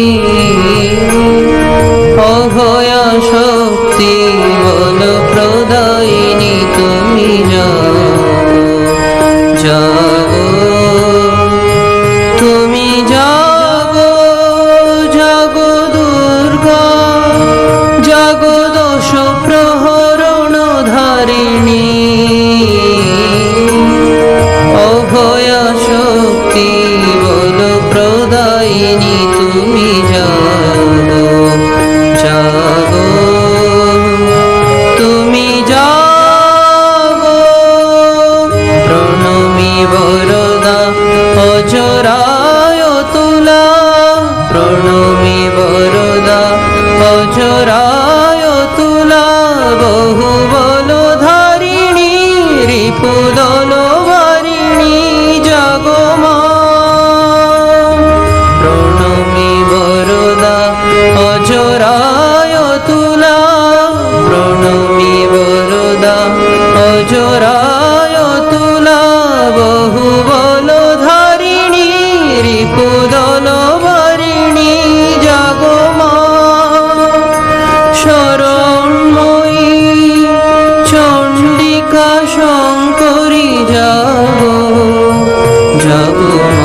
mí. বহু বল ধরিণী রিপুদল বরিণী জগম প্রণমী বরদা অজরায় তুলা। প্রণমী বরদা অজরা ও